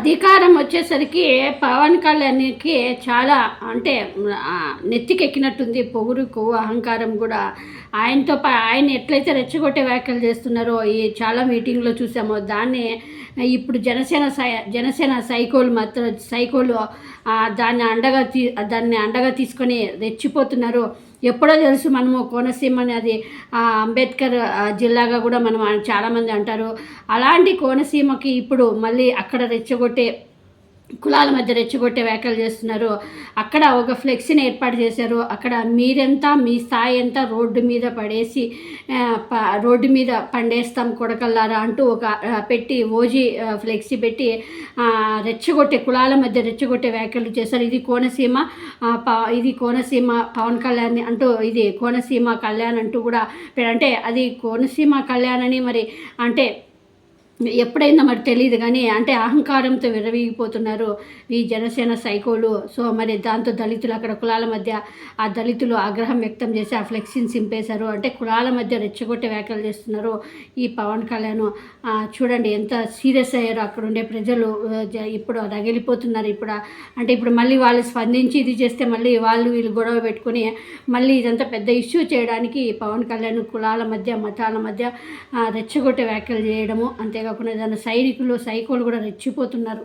అధికారం వచ్చేసరికి పవన్ కళ్యాణ్కి చాలా అంటే నెత్తికెక్కినట్టుంది. పొగురు కొవ్వు అహంకారం కూడా. ఆయనతో పా ఆయన ఎట్లయితే రెచ్చగొట్టే వ్యాఖ్యలు చేస్తున్నారో ఈ చాలా మీటింగ్లో చూసామో దాన్ని ఇప్పుడు జనసేన సై జనసేన సైకోలు మాత్రం సైకోలు దాన్ని అండగా తీ దాన్ని అండగా తీసుకొని రెచ్చిపోతున్నారు. ఎప్పుడో తెలుసు మనము కోనసీమ అనేది అంబేద్కర్ జిల్లాగా కూడా మనం చాలామంది అంటారు. అలాంటి కోనసీమకి ఇప్పుడు మళ్ళీ అక్కడ రెచ్చగొట్టే కులాల మధ్య రెచ్చగొట్టే వ్యాఖ్యలు చేస్తున్నారు. అక్కడ ఒక ఫ్లెక్సీని ఏర్పాటు చేశారు. అక్కడ మీరెంత మీ స్థాయి ఎంత రోడ్డు మీద పడేసి ప- రోడ్డు మీద పండేస్తాం కొడకల్లారా అంటూ ఒక పెట్టి ఓజీ ఫ్లెక్సీ పెట్టి రెచ్చగొట్టే కులాల మధ్య రెచ్చగొట్టే వ్యాఖ్యలు చేశారు. ఇది కోనసీమ ఇది కోనసీమ పవన్ కళ్యాణ్ అంటూ ఇది కోనసీమ కళ్యాణ్ అంటూ కూడా అంటే అది కోనసీమ కళ్యాణ్ అని మరి అంటే ఎప్పుడైందో మరి తెలియదు కానీ అంటే అహంకారంతో విరవీగిపోతున్నారు ఈ జనసేన సైకోలు. సో మరి దాంతో దళితులు అక్కడ కులాల మధ్య ఆ దళితులు ఆగ్రహం వ్యక్తం చేసి ఆ ఫ్లెక్సీని సింపేశారు అంటే కులాల మధ్య రెచ్చగొట్టే వ్యాఖ్యలు చేస్తున్నారు ఈ పవన్ కళ్యాణ్. చూడండి ఎంత సీరియస్ అయ్యారో అక్కడ ఉండే ప్రజలు. ఇప్పుడు రగిలిపోతున్నారు ఇప్పుడు. అంటే ఇప్పుడు మళ్ళీ వాళ్ళు స్పందించి ఇది చేస్తే మళ్ళీ వాళ్ళు వీళ్ళు గొడవ పెట్టుకుని మళ్ళీ ఇదంతా పెద్ద ఇష్యూ చేయడానికి ఈ పవన్ కళ్యాణ్ కులాల మధ్య మతాల మధ్య రెచ్చగొట్టే వ్యాఖ్యలు చేయడము కాకుండా దాని సైనికులు సైకోలు కూడా రెచ్చిపోతున్నారు.